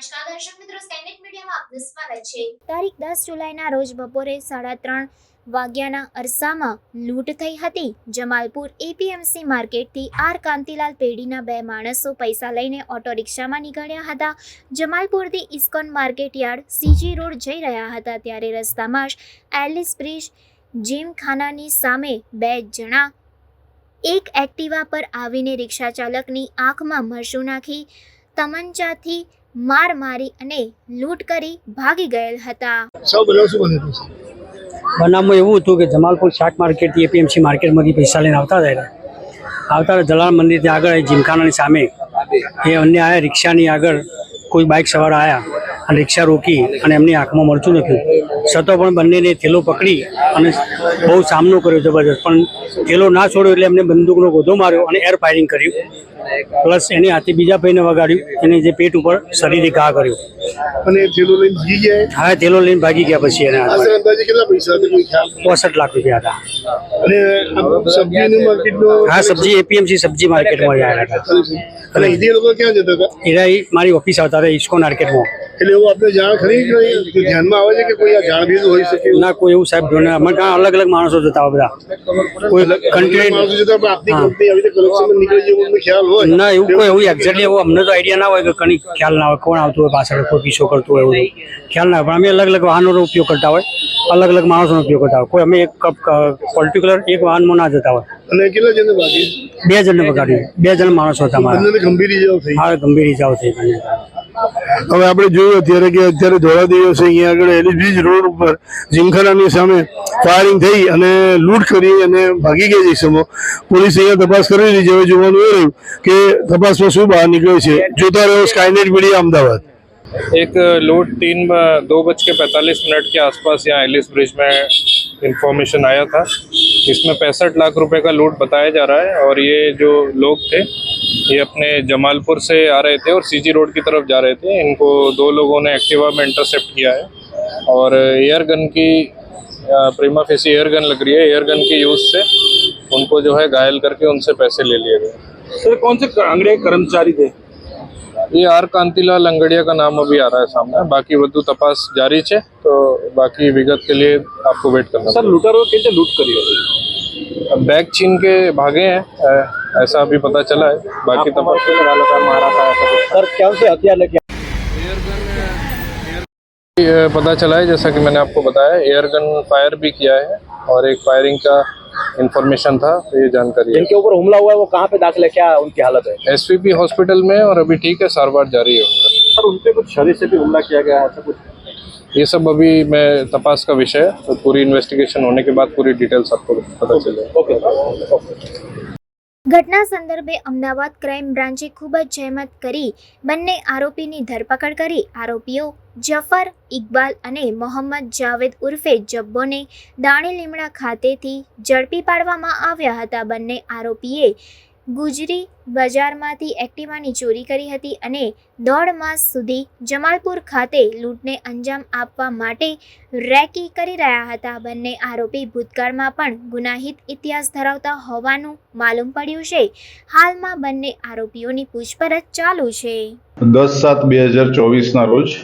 નમસ્કાર, દર્શક મિત્રો સ્કાયનેટ મીડિયામાં આપનું સ્વાગત છે. તારીખ દસ જુલાઈના રોજ બપોરે સાડા ત્રણ વાગ્યાના અરસામાં લૂંટ થઈ હતી. જમાલપુર એપીએમસી માર્કેટથી આર કાંતિલાલ પેઢીના બે માણસો પૈસા લઈને ઓટો રિક્ષામાં નીકળ્યા હતા. જમાલપુરથી ISKCON market yard CG road જઈ રહ્યા હતા ત્યારે રસ્તામાં જ એલિસ બ્રિજ, જીમખાનાની સામે બે જણા એક એક્ટિવા પર આવીને રિક્ષા ચાલકની આંખમાં મરશું નાખી તમંચાથી માર મારી અને લૂંટ કરી ભાગી ગયેલ હતા. સૌ બનાવ શું બન્યું બનાવમાં એવું હતું કે જમાલપુર શાક માર્કેટ એપીએમસી માર્કેટમાંથી પૈસા લઈને આવતા હતા આવતા હતા જલાલ મંદિરથી આગળ એ જીમખાનાની સામે. એ અન્ય આયા રિક્ષાની આગળ કોઈ બાઇક સવાર આવ્યા અને રિક્ષા રોકી અને એમની આંખમાં મરચું નાખ્યું. છતાં પણ બંનેને થેલો પકડી અને બહુ સામનો કર્યો જબરજસ્ત. પણ થેલો ના છોડ્યો એટલે એમને બંદૂકનો ગોધો માર્યો અને એર ફાયરિંગ કર્યું. પ્લસ એની હાથે બીજા ભાઈને વગાડ્યું. એને જે પેટ ઉપર શરીરે ઘા કર્યો. અને થેલો લઈને ભાગી ગયા? હા થેલો લઈને ભાગી ગયા પછી એને અંદાજે કેટલા પૈસા પોસઠ લાખ રૂપિયા હતા. અને હા સબ્જી એપીએમસી સબ્જી માર્કેટમાં આવ્યા હતા. એ લોકો ક્યાં જતા હતા? એરા મારી ઓફિસ આવતા હતા ઇસ્કો માર્કેટમાં એટલે એવું આપણે જાણ ખરી કે ધ્યાનમાં આવે છે કે કોઈ આ જાણ ભેદ હોઈ શકે ના કોઈ એવું સાહેબ જોડે અમે કાં અલગ અલગ માણસો જતા હોય બધા. કોઈ કન્ટેન્ટ માણસો જતા પણ આપની કંપની આવી રીતે કલેક્શન નીકળી જાય અમને ખ્યાલ હોય. ના એવું કોઈ એવું એક્ઝેક્ટલી એવું અમને તો આઈડિયા ના હોય કે કણી ખ્યાલ ના હોય. કોણ આવતું હોય પાછળ? કોઈ પીછો કરતું હોય એવું ખ્યાલ ના હોય. પણ અમે અલગ અલગ વાહનોનો ઉપયોગ કરતા હોય. અલગ અલગ માણસોનો ઉપયોગ કરતા હોય. કોઈ અમે એક પર્ટિક્યુલર એક વાહનમાં ના જતા હોય. અને કેટલા જણને બાકી બે જણને બગાડ્યું બે જણ માણસો હતા મારા ગંભીર ઇજાઓ થઈ. હા ગંભીર ઇજાઓ થઈ. હવે આપણે જોયું અત્યારે કે અત્યારે ધોળા દિવસે અહીંયા આગળ એલિસ બ્રિજ રોડ ઉપર જીમખાનાની સામે ફાયરિંગ થઈ અને લૂંટ કરી અને ભાગી ગયા છે સમો પોલીસ અહીંયા તપાસ કરી રહી છે હવે જોવાનું એ રહ્યું કે તપાસમાં શું બહાર નીકળે છે જોતા રહો સ્કાયનેટ મીડિયા અમદાવાદ एक लूट तीन दो बज के पैंतालीस मिनट के आसपास यहाँ एलिस ब्रिज में इंफॉर्मेशन आया था इसमें पैंसठ लाख रुपए का लूट बताया जा रहा है और ये जो लोग थे ये अपने जमालपुर से आ रहे थे और सीजी रोड की तरफ़ जा रहे थे। इनको दो लोगों ने एक्टिवा में इंटरसेप्ट किया है। और एयर गन की प्रेमा फेसी एयर गन लग रही है। एयर गन के यूज़ से उनको जो है घायल करके उनसे पैसे ले लिए गए। सर कौन से अंग्रेज़ कर्मचारी थे? ये आर कांतिलाल अंगड़िया का नाम अभी आ रहा है सामने। बाकी वो तो तपास जारी है तो बाकी विगत के लिए आपको वेट करना सर लूटर कैसे लूट करिए बैग छीन के भागे हैं। ऐसा अभी पता चला है। बाकी था सर कौन से हथियार ये पता चला है जैसा कि मैंने आपको बताया एयर गन फायर भी किया है और एक फायरिंग का इंफॉर्मेशन था तो ये जानकारी है। जिनके ऊपर हमला हुआ है वो कहाँ पे दाखिल है? क्या उनकी हालत है? एसवीपी हॉस्पिटल में और अभी ठीक है सारवार जारी है उनका। सर उनपे कुछ शरीर से भी हमला किया गया है ऐसा कुछ? ये सब अभी मैं तपास का विषय है तो पूरी इन्वेस्टिगेशन होने के बाद पूरी डिटेल्स आपको पता चलेगा। Okay okay. ઘટના સંદર્ભે અમદાવાદ ક્રાઇમ બ્રાન્ચે ખૂબ જ જહેમત કરી, બંને આરોપીની ધરપકડ કરી. આરોપીઓ જફર ઇકબાલ અને મોહમ્મદ જાવેદ ઉર્ફે જબ્બોને દાણી લીમડા ખાતેથી ઝડપી પાડવામાં આવ્યા હતા. બંને આરોપીએ ગુજરી બજારમાંથી એક્ટિવાની ચોરી કરી હતી અને દોઢ માસ સુધી જમાલપુર ખાતે લૂંટને અંજામ આપવા માટે રેકી કરી રહ્યા હતા. બંને આરોપી ભૂતકાળમાં પણ ગુનાહિત ઇતિહાસ ધરાવતા હોવાનું માલુમ પડ્યું છે. હાલમાં બંને આરોપીઓની પૂછપરછ ચાલુ છે. દસ સાત બે હજાર ચોવીસના રોજ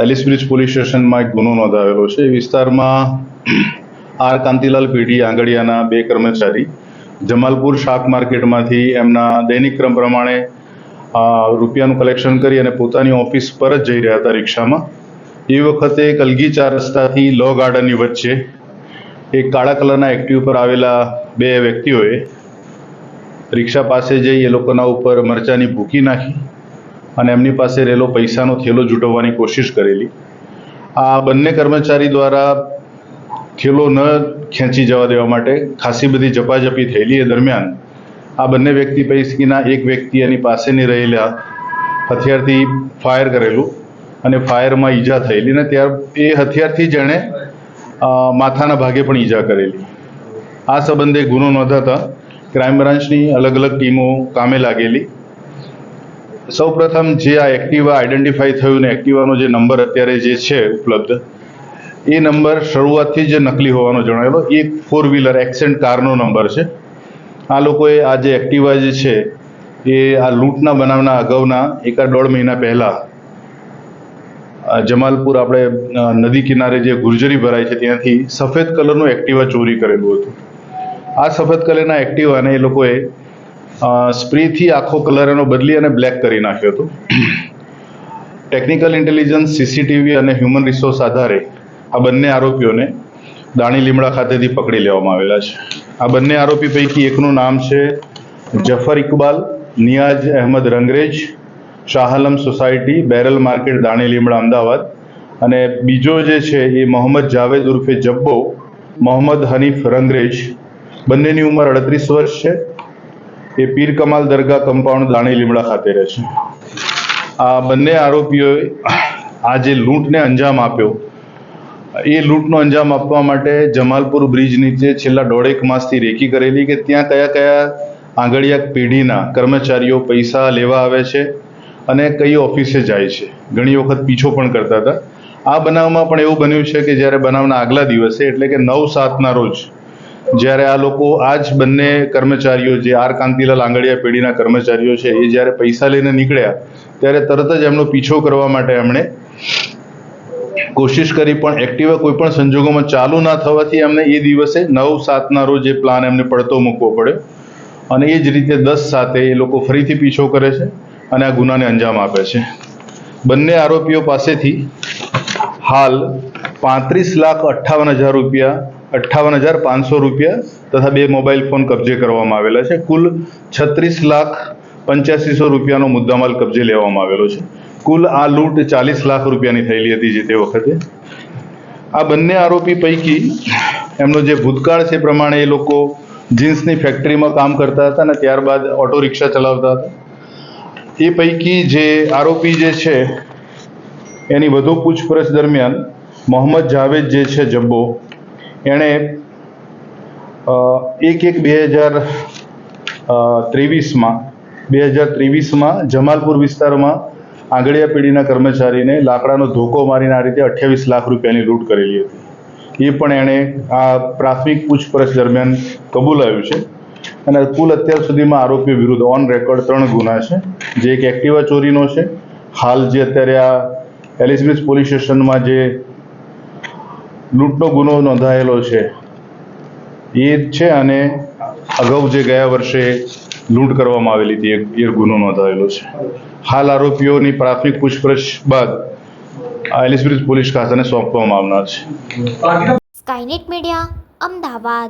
એલિસ બ્રિજ પોલીસ સ્ટેશનમાં એક ગુનો નોંધાવેલો છે. વિસ્તારમાં આર. કાંતિલાલ પેઢી આંગડિયાના બે કર્મચારી જમાલપુર શાક માર્કેટમાંથી એમના દૈનિક ક્રમ પ્રમાણે રૂપિયાનું કલેક્શન કરી અને પોતાની ઓફિસ પર જ જઈ રહ્યા હતા રિક્ષામાં. એ વખતે કલગી ચાર રસ્તાથી લો ગાર્ડનની વચ્ચે એક કાળા કલરના એક્ટિવ પર આવેલા બે વ્યક્તિઓએ રિક્ષા પાસે જઈ એ લોકોના ઉપર મરચાની ભૂકી નાખી અને એમની પાસે રહેલો પૈસાનો થેલો જૂટવવાની કોશિશ કરેલી. આ બંને કર્મચારી દ્વારા થેલો ન ખેંચી જવા દેવા માટે ખાસી બધી ઝપાઝપી થયેલી એ દરમિયાન આ બંને વ્યક્તિ પૈકીના એક વ્યક્તિ એની પાસેની રહેલા હથિયારથી ફાયર કરેલું અને ફાયરમાં ઈજા થયેલી ને ત્યાર એ હથિયારથી જ એણે માથાના ભાગે પણ ઈજા કરેલી. આ સંબંધે ગુનો નોંધાતા ક્રાઇમ બ્રાન્ચની અલગ અલગ ટીમો કામે લાગેલી. સૌપ્રથમ જે આ એક્ટિવા આઈડેન્ટિફાઈ થયું ને એક્ટિવાનો જે નંબર અત્યારે જે છે ઉપલબ્ધ એ નંબર શરૂઆતથી જ નકલી હોવાનો જણાવેલો એ ફોર વ્હીલર એક્સેન્ટ કારનો નંબર છે. આ લોકોએ આ જે એક્ટિવા જે છે, એ આ લૂંટના બનાવના અગાઉના એકાદ દોઢ મહિના પહેલાં જમાલપુર આપણે નદી કિનારે જે ગુર્જરી ભરાય છે ત્યાંથી સફેદ કલરનું એક્ટિવા ચોરી કરેલું હતું. આ સફેદ કલરના એક્ટિવાને એ લોકોએ સ્પ્રેથી આખો કલર એનો બદલી અને બ્લેક કરી નાખ્યો હતો. ટેકનિકલ ઇન્ટેલિજન્સ સીસીટીવી અને હ્યુમન રિસોર્સ આધારે આ બંને આરોપીઓને દાણી લીમડા ખાતેથી પકડી લેવામાં આવેલા છે. આ બંને આરોપી પૈકી એકનું નામ છે Jafar Iqbal Niyaz Ahmed Rangrej Shahalam society, barrel market, Dani Limda, Ahmedabad અને બીજો જે છે એ મોહમ્મદ જાવેદ ઉર્ફે જબ્બો, મોહમ્મદ હનીફ રંગરેજ. બંનેની ઉંમર અડત્રીસ વર્ષ છે. એ પીર કમાલ દરગાહ કમ્પાઉન્ડ દાણી લીમડા ખાતે રહે છે. આ બંને આરોપીઓએ આ જે લૂંટને અંજામ આપ્યો એ લૂંટનો અંજામ આપવા માટે જમાલપુર બ્રિજ નીચે છેલ્લા દોઢેક માસથી રેકી કરેલી કે ત્યાં કયા કયા આંગળીયા પેઢીના કર્મચારીઓ પૈસા લેવા આવે છે અને કઈ ઓફિસે જાય છે? ઘણી વખત પીછો પણ કરતા હતા. આ બનાવમાં પણ એવું બન્યું છે કે જ્યારે બનાવના આગલા દિવસે, એટલે કે નવ સાતના રોજ, જ્યારે આ લોકો આ જ બંને કર્મચારીઓ જે આર કાંતિલાલ આંગળીયા પેઢીના કર્મચારીઓ છે, એ જ્યારે પૈસા લઈને નીકળ્યા, ત્યારે તરત જ એમનો પીછો કરવા માટે એમણે કોશિશ કરી પણ એક્ટિવા કોઈ પણ સંજોગોમાં ચાલુ ના થવાથી એમને એ દિવસે નવ સાતના રોજ એ પ્લાન એમને પડતો મૂકવો પડ્યો. અને એ જ રીતે દસ સાતે એ લોકો ફરીથી પીછો કરે છે અને આ ગુનાને અંજામ આપે છે. બંને આરોપીઓ પાસેથી હાલ પાંત્રીસ લાખ અઠ્ઠાવન હજાર રૂપિયા, અઠ્ઠાવન હજાર પાંચસો રૂપિયા તથા બે મોબાઈલ ફોન કબજે કરવામાં આવેલા છે. કુલ છત્રીસ લાખ પંચ્યાસીસો રૂપિયાનો મુદ્દામાલ કબજે લેવામાં આવેલો છે. કુલ આ લૂંટ ચાલીસ લાખ રૂપિયાની થયેલી હતી જે તે વખતે. આ બંને આરોપી પૈકી એમનો જે ભૂતકાળ છે પ્રમાણે એ લોકો જીન્સની ફેક્ટરીમાં કામ કરતા હતા અને ત્યારબાદ ઓટો રિક્ષા ચલાવતા હતા. એ પૈકી જે આરોપી જે છે, એની વધુ પૂછપરછ દરમિયાન મોહમ્મદ જાવેદ જે છે જબ્બો, એણે એક એક બે હજાર ત્રેવીસમાં, બે હજાર ત્રેવીસમાં જમાલપુર વિસ્તારમાં આંગળીયા પેઢીના કર્મચારીને લાકડાનો ધોકો મારીને આ રીતે અઠ્યાવીસ લાખ રૂપિયાની લૂંટ કરેલી હતી. એ પણ એણે આ પ્રાથમિક પૂછપરછ દરમિયાન કબૂલાયું છે. અને કુલ અત્યાર સુધીમાં આરોપીઓ વિરુદ્ધ ઓન રેકોર્ડ ત્રણ ગુના છે. જે એક એક્ટિવા ચોરીનો છે. હાલ જે અત્યારે આ એલિઝબેથ પોલીસ સ્ટેશનમાં જે લૂંટનો ગુનો નોંધાયેલો છે એ જ છે. અને અગાઉ જે ગયા વર્ષે લૂંટ કરવામાં આવેલી હતી. એક ગેર ગુનો નોંધાયેલો છે. હાલ આરોપીઓની પ્રાથમિક પૂછપરછ બાદ એલિસબ્રિજ પોલીસ ખાતાને સોંપવામાં આવનાર છે. Skynet media, Ahmedabad.